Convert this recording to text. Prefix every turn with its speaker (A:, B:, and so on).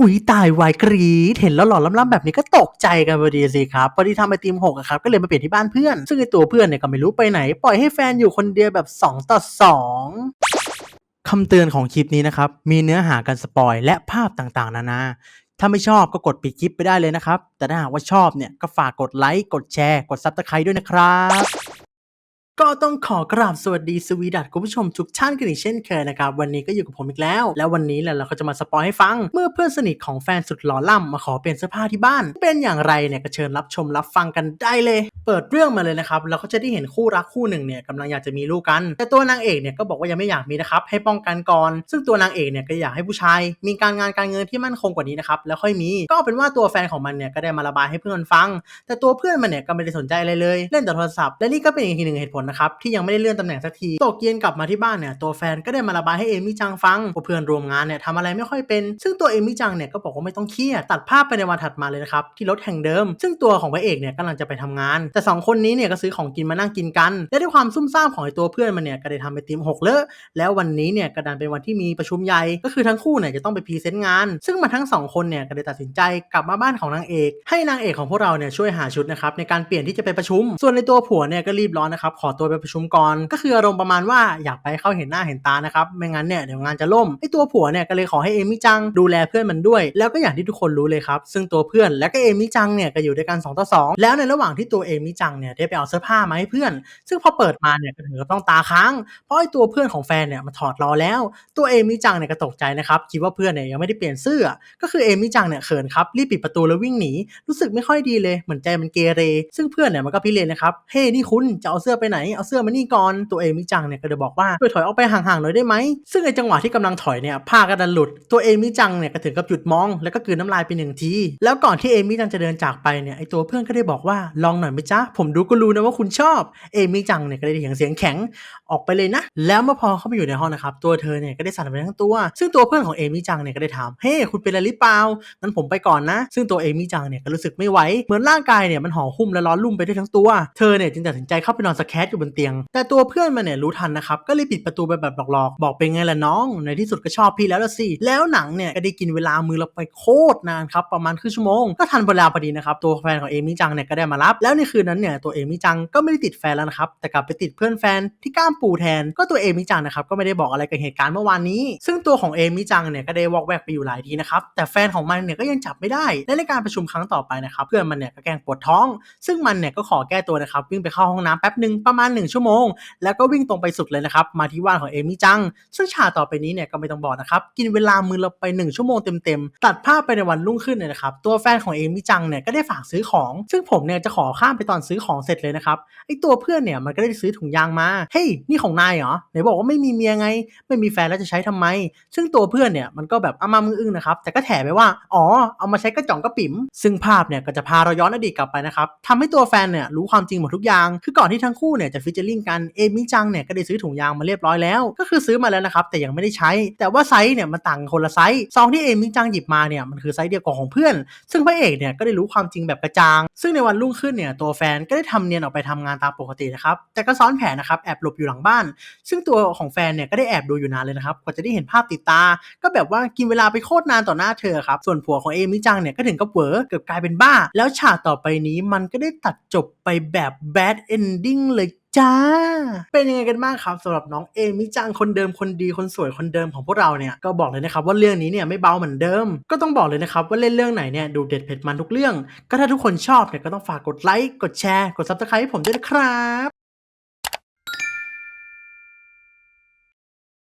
A: อุ๊ยตายวายกรีดเห็นแล้วหล่อล่ำๆแบบนี้ก็ตกใจกันพอดีสิครับพอดีทำไอติมหกครับก็เลยมาเปลี่ยนที่บ้านเพื่อน ซึ่งไอตัวเพื่อนเนี่ยก็ไม่รู้ไปไหน ปล่อยให้แฟนอยู่คนเดียวแบบ 2 ต่อ 2 คำเตือนของคลิปนี้นะครับ มีเนื้อหาการสปอยและภาพต่างๆ นานา ถ้าไม่ชอบก็กดปิดคลิปไปได้เลยนะครับ แต่ถ้าหากว่าชอบเนี่ยก็ฝากกดไลค์กดแชร์ กดซับสไครต์ด้วยนะครับ ก็ต้องขอกราบสวัสดีสวีดัตคุณผู้ชมทุกท่านกันอีกเช่นเคยนะครับ วันนี้ก็อยู่กับผมอีกแล้ว แล้ววันนี้แหละเราก็จะมาสปอยให้ฟัง เมื่อเพื่อนสนิทของแฟนสุดหล่อล่ำมาขอเปลี่ยนเสื้อผ้าที่บ้าน เป็นอย่างไรเนี่ยก็เชิญรับชมรับฟังกันได้เลย เปิดเรื่องมาเลยนะครับเราก็จะได้เห็นคู่รักคู่หนึ่งเนี่ยกำลังอยากจะมีลูกกัน แต่ตัวนางเอกเนี่ยก็บอกว่ายังไม่อยากมีนะครับให้ป้องกันก่อน ซึ่งตัวนางเอกเนี่ยก็อยากให้ผู้ชาย มีการงานการเงินที่มั่นคงกว่านี้นะครับแล้วค่อยมีก็เป็นว่าตัวแฟนของมันเนี่ยก็ได้มาระบายให้เพื่อนฟัง แต่ตัวเพื่อนมันเนี่ยก็ไม่ได้สนใจอะไรเลย เล่นแต่โทรศัพท์และนี่ก็เป็นอีกหนึ่งเหตุผลนะครับที่ยังไม่ได้เลื่อนตำแหน่งสักทีตกเย็นกลับมาที่บ้านเนี่ยตัวแฟนก็ได้มาระบายให้เอมี่จังฟังว่าเพื่อนรวมงานเนี่ยทำอะไรไม่ค่อยเป็น ซึ่งตัวเอมี่จังเนี่ยก็บอกว่าไม่ต้องเครียดตัดภาพไปในวันถัดมาเลยนะครับที่รถแห่งเดิม ซึ่งตัวของพระเอกเนี่ยกำลังจะไปทำงาน แต่สองคนนี้เนี่ยก็ซื้อของกินมานั่งกินกัน และด้วยความซุ่มซ่ามของไอ้ตัวเพื่อนมันเนี่ยก็ได้ทำไปติมหกเลอะแล้ววันนี้เนี่ยก็ดันเป็นวันที่มีประชุมใหญ่ก็คือทั้งคู่เนี่ยจะต้องไปพรีเซนต์งาน ซึ่งมาทั้งสองคนเนี่ยก็ได้ตัดสินใจกลับมาบ้านของนางเอก ให้นางเอกของพวกเราเนี่ยช่วยหาชุดนะครับในการเปลี่ยนที่จะไปประชุม ส่วนในตัวผัวเนี่ยก็รีบร้อนนะครับขอตัวไปประชุมก่อน ก็คืออารมณ์ประมาณว่าอยากไปเข้าเห็นหน้าเห็นตานะครับไม่งั้นเนี่ยเดี๋ยวงานจะล่มไอตัวผัวเนี่ยก็เลยขอให้เอมี่จังดูแลเพื่อนมันด้วย แล้วก็อย่างที่ทุกคนรู้เลยครับซึ่งตัวเพื่อนและก็เอมี่จังเนี่ยก็อยู่ด้วยกัน2ต่อ2แล้วในระหว่างที่ตัวเอมี่จังเนี่ยได้ไปเอาเสื้อผ้ามาให้เพื่อน ซึ่งพอเปิดมาเนี่ยก็ถึงกับต้องตาค้างเพราะไอตัวเพื่อนของแฟนเนี่ยมาถอดรอแล้ว ตัวเอมี่จังเนี่ยก็ตกใจนะครับคิดว่าเพื่อนเนี่ยยังไม่ได้เปลี่ยนเสื้อ ก็คือเอมี่จังเนี่ยเขินครับรีบปิดประตูแล้ววิ่งหนีรู้สึกไม่ค่อยดีเลยเหมือนใจมันเกเร ซึ่งเพื่อนเนี่ยมันก็พิเรนนะครับเฮ้นี่คุณจะเอาเสื้อไปไหนเอาเสื้อมานี่ก่อนตัวเอมี่จังเนี่ยก็เลยบอกว่าช่วยถอยออกไปห่างๆหน่อยได้ไหมซึ่งในจังหวะที่กำลังถอยเนี่ยผ้าก็ดันหลุดตัวเอมี่จังเนี่ยก็ถึงกับหยุดมอง แล้วก็กลืนน้ำลายไปหนึ่งทีแล้วก่อนที่เอมี่จังจะเดินจากไปเนี่ยไอตัวเพื่อนก็ได้บอกว่าลองหน่อยไหมจ๊ะผมดูก็รู้นะว่าคุณชอบเอมี่จังเนี่ยก็ได้เถียงเสียงแข็งออกไปเลยนะ แล้วเมื่อพอเข้าไปอยู่ในห้องนะครับตัวเธอเนี่ยก็ได้สั่นไปทั้งตัว ซึ่งตัวเพื่อนของเอมี่จังเนี่ยก็ได้ถามเฮ้คุณเป็นอะไรหรือเปล่างั้นผมไปก่อนนะ ซึ่งตัวเอมี่จังเนี่ยก็รู้สึกไม่ไหวเหมือนร่างกายเนี่ยมันห่อหุ้มและร้อนลุ่มไปด้วยทั้งตัว เธอเนี่ยจึงตัดสินใจเข้าไปนอนสแครอยู่บนเตียง แต่ตัวเพื่อนมันเนี่ยรู้ทันนะครับ ก็เลยปิดประตูไปแบบหลอกๆ บอกเป็นไงล่ะน้อง ในที่สุดก็ชอบพี่แล้วละสิ แล้วหนังเนี่ยก็ได้กินเวลามือเราไปโคตรนานครับ ประมาณครึ่งชั่วโมง ก็ทันเวลาพอดีนะครับ ตัวแฟนของเอมี่จังเนี่ยก็ได้มารับ แล้วในคืนนั้นเนี่ยตัวเอมี่จังก็ไม่ได้ติดแฟนแล้วนะครับ แต่กลับไปติดเพื่อนแฟนที่ก้ามปูแทน ก็ตัวเอมิจังนะครับก็ไม่ได้บอกอะไรกับเหตุการณ์เมื่อวานนี้ ซึ่งตัวของเอมิจังเนี่ยก็ได้วอกแวกไปอยู่หลายทีนะครับแต่แฟนของมันเนี่ยก็ยังจับไม่ได้และในการประชุมครั้งต่อไปนะครับเพื่อนมันเนี่ยก็แกล้งปวดท้อง ซึ่งมันเนี่ยก็ขอแก้ตัวนะครับวิ่งไปเข้าห้องน้ำแป๊บหนึ่งประมาณาณ 1 ชั่วโมง แล้วก็วิ่งตรงไปสุดเลยนะครับ มาที่บ้านของเอมิจัง ซึ่งฉากต่อไปนี้เนี่ยก็ไม่ต้องบอกนะครับ กินเวลามือเราไป 1 ชั่วโมงเต็มๆ ตัดภาพไปในวันรุ่งขึ้นเลยนะครับ ตัวแฟนของเอมิจังเนี่ยก็ได้ฝากซื้อของ ซึ่งผมเนี่ยจะขอข้ามไปตอนซื้อของเสร็จเลยนะครับ ไอตัวเพื่อนเนี่ยมันก็ได้ซื้อถุงยางมา เฮ้ย นี่ของนายเหรอ ไหนบอกว่าไม่มีเมียไง ไม่มีแฟนแล้วจะใช้ทำไม ซึ่งตัวเพื่อนเนี่ยมันก็แบบอามามึงอึ้งนะครับ แต่ก็แถไปว่า อ๋อ เอามาใช้กระจ่องกระปิ๋ม ซึ่งภาพเนี่ยก็จะพาเราย้อนอดีตกลับไปนะครับทำให้ตัวแฟนเนี่ยรู้ความจริงหมดทุกอย่าง คือก่อนที่ทั้งคู่เนี่ยจะฟิชเจอริงกันเอมิจังเนี่ยก็ได้ซื้อถุงยางมาเรียบร้อยแล้วก็คือซื้อมาแล้วนะครับแต่ยังไม่ได้ใช้ แต่ว่าไซส์เนี่ยมันต่างคนละไซส์ซองที่เอมิจังหยิบมาเนี่ยมันคือไซส์เดียวกับของเพื่อน ซึ่งพระเอกเนี่ยก็ได้รู้ความจริงแบบกระจาง ซึ่งในวันรุ่งขึ้นเนี่ยตัวแฟนก็ได้ทำเนียนออกไปทำงานตามปกตินะครับแต่ก็ซ้อนแผนนะครับแอบหลบอยู่หลังบ้าน ซึ่งตัวของแฟนเนี่ยก็ได้แอบดูอยู่นานเลยนะครับกว่าจะได้เห็นภาพติดตา ก็แบบว่ากินเวลาไปโคตรนานต่อหน้าเธอครับส่วนผัวของเอมิจังเนี่ยก็ถึงกับเวอเกือบกลายเป็นบ้า แล้วฉากต่อไปนี้มันก็ได้ตัดจบไปแบบ bad ending เลย จ้า เป็นยังไงกันบ้างครับสำหรับน้องเอมิจังคนเดิมคนดีคนสวยคนเดิมของพวกเราเนี่ยก็บอกเลยนะครับว่าเรื่องนี้เนี่ยไม่เบาเหมือนเดิม ก็ต้องบอกเลยนะครับว่าเล่นเรื่องไหนเนี่ยดูเด็ดเผ็ดมันทุกเรื่อง ก็ถ้าทุกคนชอบเนี่ยก็ต้องฝากกดไลค์กดแชร์กดซับสไครต์ให้ผมด้วยนะครับ